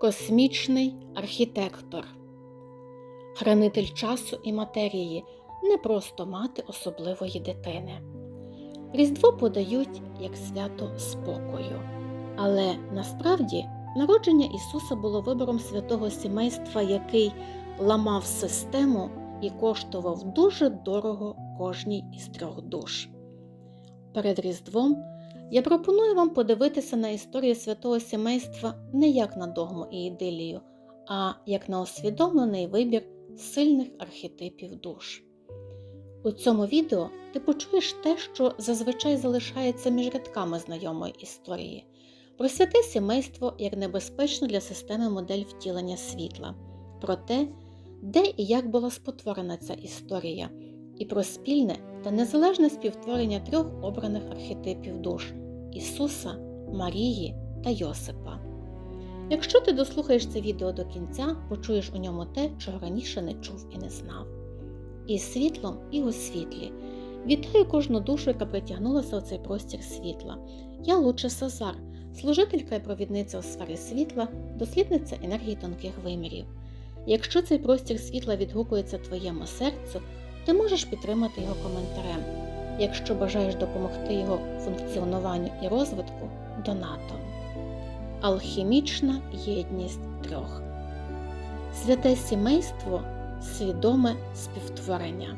Космічний архітектор, хранитель часу і матерії, не просто мати особливої дитини. Різдво подають як свято спокою. Але насправді народження Ісуса було вибором святого сімейства, який ламав систему і коштував дуже дорого кожній із трьох душ. Перед Різдвом я пропоную вам подивитися на історію святого сімейства не як на догму і ідилію, а як на усвідомлений вибір сильних архетипів душ. У цьому відео ти почуєш те, що зазвичай залишається між рядками знайомої історії, про святе сімейство як небезпечну для системи модель втілення світла, про те, де і як була спотворена ця історія, і про спільне та незалежне співтворення трьох обраних архетипів душ Ісуса, Марії та Йосипа. Якщо ти дослухаєш це відео до кінця, почуєш у ньому те, чого раніше не чув і не знав. І світлом, і у світлі. Вітаю кожну душу, яка притягнулася у цей простір світла. Я Луче Сазар, служителька і провідниця у сфері світла, дослідниця енергії тонких вимірів. Якщо цей простір світла відгукується твоєму серцю, ти можеш підтримати його коментарем. Якщо бажаєш допомогти його функціонуванню і розвитку донатом. Алхімічна єдність трьох. Святе сімейство свідоме співтворення.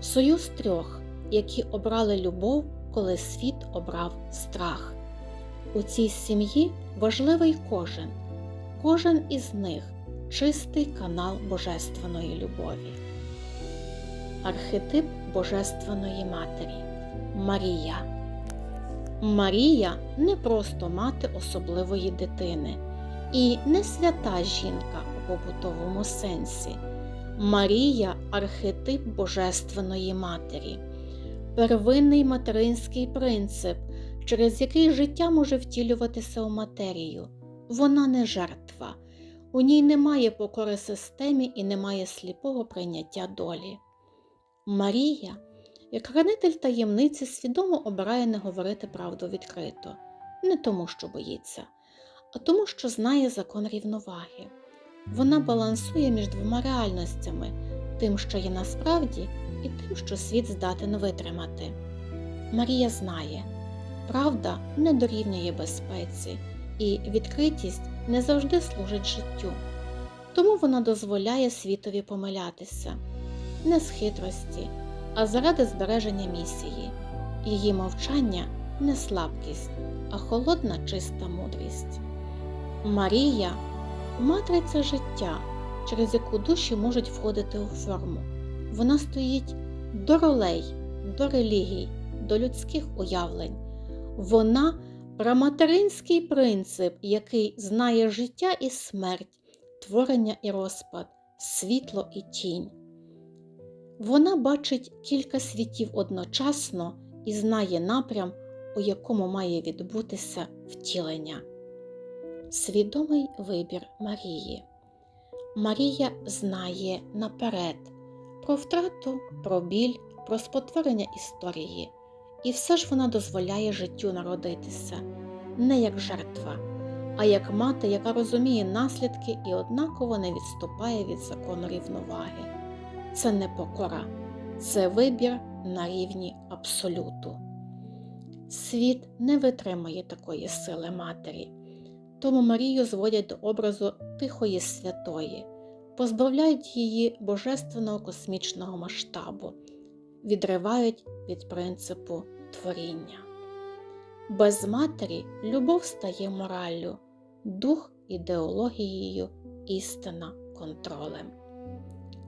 Союз трьох, які обрали любов, коли світ обрав страх. У цій сім'ї важливий кожен, кожен із них чистий канал Божественної любові. Архетип Божественної Матері Марія. Марія не просто мати особливої дитини і не свята жінка у побутовому сенсі. Марія архетип Божественної Матері, первинний материнський принцип, через який життя може втілюватися у матерію. Вона не жертва, у ній немає покори системі і немає сліпого прийняття долі. Марія, як хранитель таємниці, свідомо обирає не говорити правду відкрито, не тому, що боїться, а тому, що знає закон рівноваги. Вона балансує між двома реальностями тим, що є насправді, і тим, що світ здатен витримати. Марія знає, правда не дорівнює безпеці, і відкритість не завжди служить життю. Тому вона дозволяє світові помилятися не з хитрості, а заради збереження місії. Її мовчання не слабкість, а холодна чиста мудрість. Марія матриця життя, через яку душі можуть входити у форму. Вона стоїть до ролей, до релігій, до людських уявлень. Вона праматеринський принцип, який знає життя і смерть, творення і розпад, світло і тінь. Вона бачить кілька світів одночасно і знає напрям, у якому має відбутися втілення. Свідомий вибір Марії. Марія знає наперед про втрату, про біль, про спотворення історії, і все ж вона дозволяє життю народитися не як жертва, а як мати, яка розуміє наслідки і однаково не відступає від закону рівноваги. Це не покора, це вибір на рівні абсолюту. Світ не витримає такої сили матері. Тому Марію зводять до образу Тихої Святої, позбавляють її божественного космічного масштабу, відривають від принципу творіння. Без матері любов стає мораллю, дух ідеологією, істина контролем.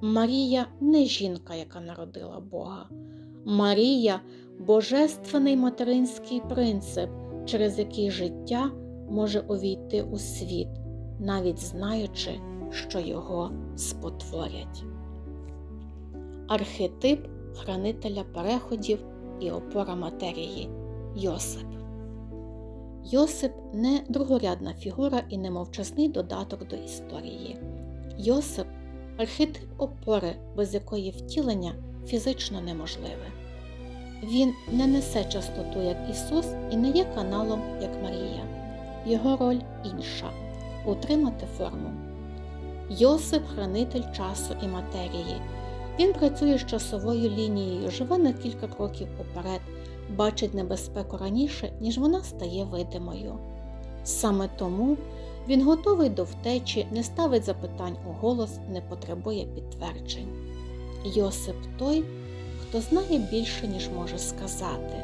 Марія не жінка, яка народила Бога. Марія божественний материнський принцип, через який життя може увійти у світ, навіть знаючи, що його спотворять. Архетип хранителя переходів і опора матерії Йосип. Йосип не другорядна фігура і не мовчасний додаток до історії. Йосип архетип опори, без якої втілення фізично неможливе. Він не несе частоту, як Ісус, і не є каналом, як Марія. Його роль інша утримати форму. Йосип хранитель часу і матерії. Він працює з часовою лінією, живе на кілька кроків уперед, бачить небезпеку раніше, ніж вона стає видимою. Саме тому він готовий до втечі, не ставить запитань у голос, не потребує підтверджень. Йосип той, хто знає більше, ніж може сказати,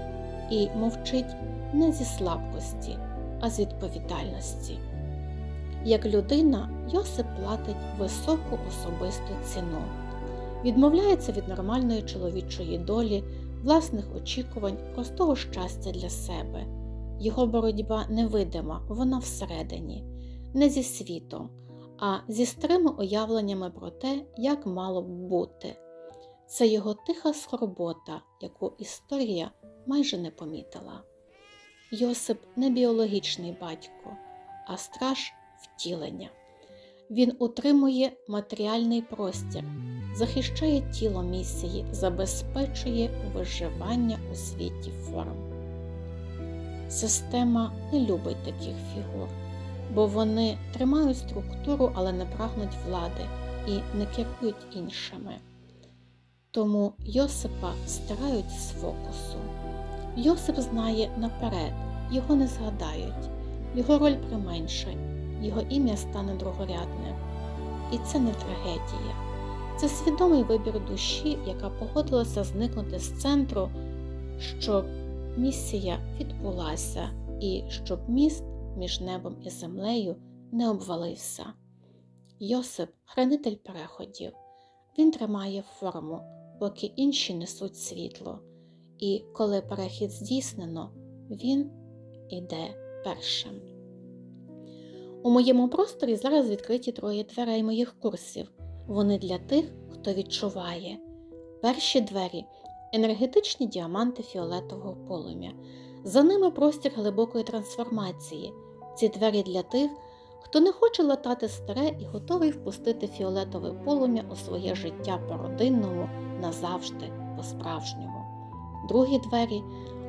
і мовчить не зі слабкості, а з відповідальності. Як людина, Йосип платить високу особисту ціну, відмовляється від нормальної чоловічої долі, власних очікувань, простого щастя для себе. Його боротьба невидима, вона всередині, не зі світом, а зі старими уявленнями про те, як мало б бути. Це його тиха скорбота, яку історія майже не помітила. Йосип не біологічний батько, а страж втілення. Він утримує матеріальний простір, захищає тіло місії, забезпечує виживання у світі форм. Система не любить таких фігур, бо вони тримають структуру, але не прагнуть влади і не керують іншими. Тому Йосипа стирають з фокусу. Йосип знає наперед, його не згадають, його роль применше, його ім'я стане другорядним. І це не трагедія. Це свідомий вибір душі, яка погодилася зникнути з центру, щоб місія відбулася і щоб міст між небом і землею не обвалився. Йосип хранитель переходів. Він тримає форму, поки інші несуть світло. І коли перехід здійснено, він іде першим. У моєму просторі зараз відкриті троє дверей моїх курсів. Вони для тих, хто відчуває. Перші двері енергетичні діаманти фіолетового полум'я. За ними простір глибокої трансформації. Ці двері для тих, хто не хоче латати старе і готовий впустити фіолетове полум'я у своє життя по-родинному назавжди, по-справжньому. Другі двері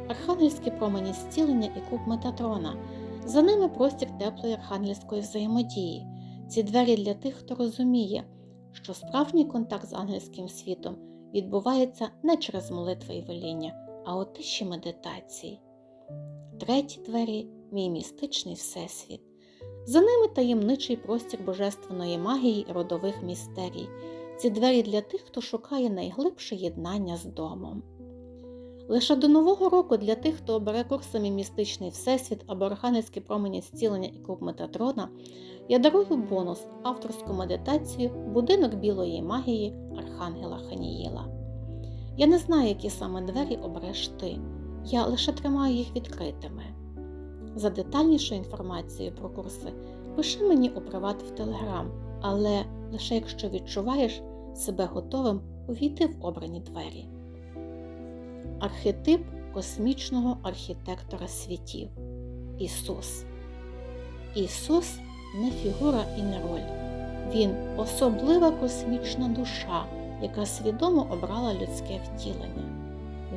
архангельські промені зцілення і куб Метатрона. За ними простір теплої архангельської взаємодії. Ці двері для тих, хто розуміє, що справжній контакт з ангельським світом відбувається не через молитви і веління, а у тиші медитації. Треті двері мій містичний всесвіт. За ними таємничий простір божественної магії і родових містерій. Ці двері для тих, хто шукає найглибше єднання з домом. Лише до Нового року для тих, хто обере курсами містичний всесвіт або архангельські промені зцілення і клуб Метатрона, я дарую бонус авторську медитацію Будинок білої магії Архангела Ханіїла. Я не знаю, які саме двері обереш ти, я лише тримаю їх відкритими. За детальнішою інформацією про курси пиши мені у приват в Телеграм, але лише якщо відчуваєш себе готовим увійти в обрані двері. Архетип космічного архітектора світів Ісус. Ісус не фігура і не роль. Він особлива космічна душа, яка свідомо обрала людське втілення.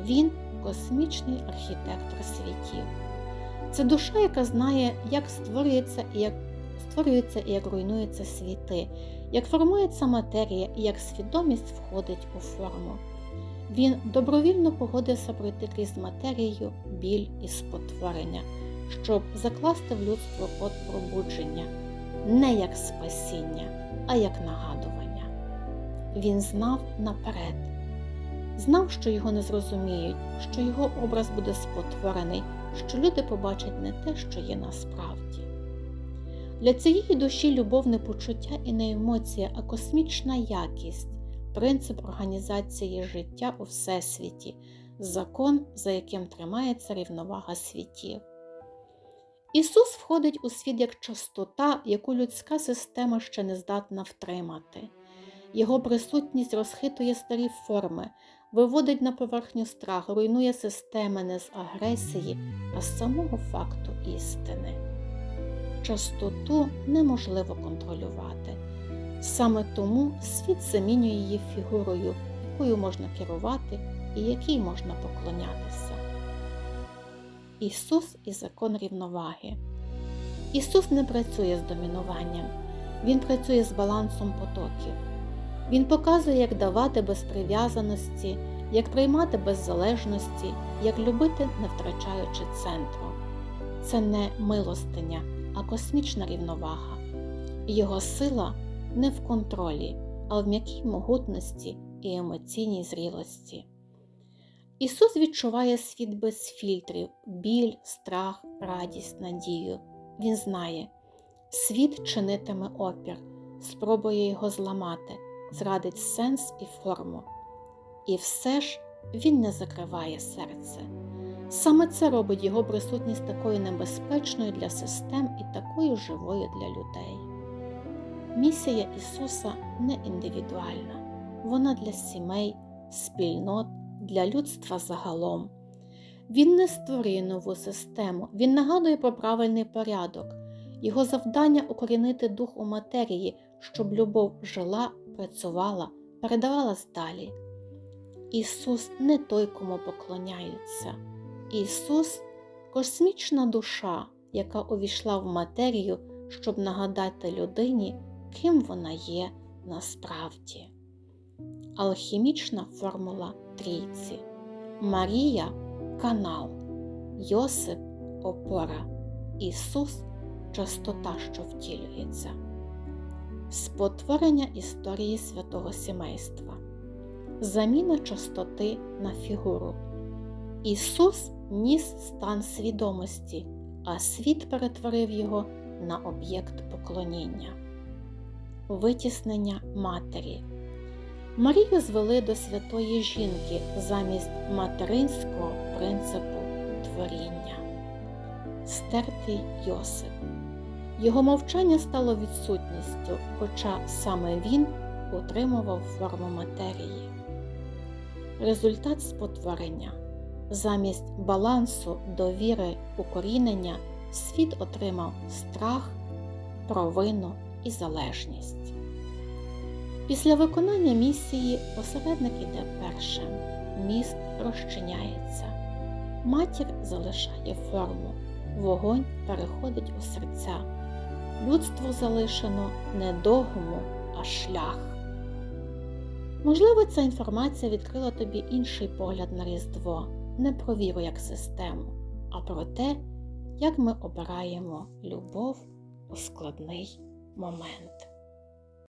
Він космічний архітектор світів. Це душа, яка знає, як створюється і як створюється і як руйнуються світи, як формується матерія і як свідомість входить у форму. Він добровільно погодився пройти крізь матерію, біль і спотворення, щоб закласти в людство код пробудження, не як спасіння, а як нагадування. Він знав наперед, знав, що його не зрозуміють, що його образ буде спотворений, що люди побачать не те, що є насправді. Для цієї душі любов не почуття і не емоція, а космічна якість принцип організації життя у Всесвіті, закон, за яким тримається рівновага світів. Ісус входить у світ як частота, яку людська система ще не здатна втримати. Його присутність розхитує старі форми, виводить на поверхню страх, руйнує системи не з агресії, а з самого факту істини. Частоту неможливо контролювати. Саме тому світ замінює її фігурою, якою можна керувати і якій можна поклонятися. Ісус і закон рівноваги. Ісус не працює з домінуванням, Він працює з балансом потоків. Він показує, як давати без прив'язаності, як приймати без залежності, як любити, не втрачаючи центру. Це не милостиня, а космічна рівновага. Його сила не в контролі, а в м'якій могутності і емоційній зрілості. Ісус відчуває світ без фільтрів, біль, страх, радість, надію. Він знає, світ чинитиме опір, спробує його зламати, зрадить сенс і форму. І все ж він не закриває серце. Саме це робить його присутність такою небезпечною для систем і такою живою для людей. Місія Ісуса не індивідуальна, вона для сімей, спільнот, для людства загалом. Він не створює нову систему, він нагадує про правильний порядок. Його завдання укорінити дух у матерії, щоб любов жила, працювала, передавалась далі. Ісус не той, кому поклоняються. Ісус космічна душа, яка увійшла в матерію, щоб нагадати людині, ким вона є насправді. Алхімічна формула трійці. Марія канал, Йосип опора, Ісус частота, що втілюється. Спотворення історії святого сімейства. Заміна частоти на фігуру. Ісус ніс стан свідомості, а світ перетворив його на об'єкт поклоніння. Витіснення матері. Марію звели до святої жінки замість материнського принципу творіння. Стертий Йосип. Його мовчання стало відсутністю, хоча саме він утримував форму матерії. Результат спотворення. Замість балансу, довіри, укорінення світ отримав страх, провину і залежність. Після виконання місії посередник іде першим, міст розчиняється, матір залишає форму, вогонь переходить у серця, людству залишено не догму, а шлях. Можливо, ця інформація відкрила тобі інший погляд на Різдво, не про віру як систему, а про те, як ми обираємо любов у складний момент.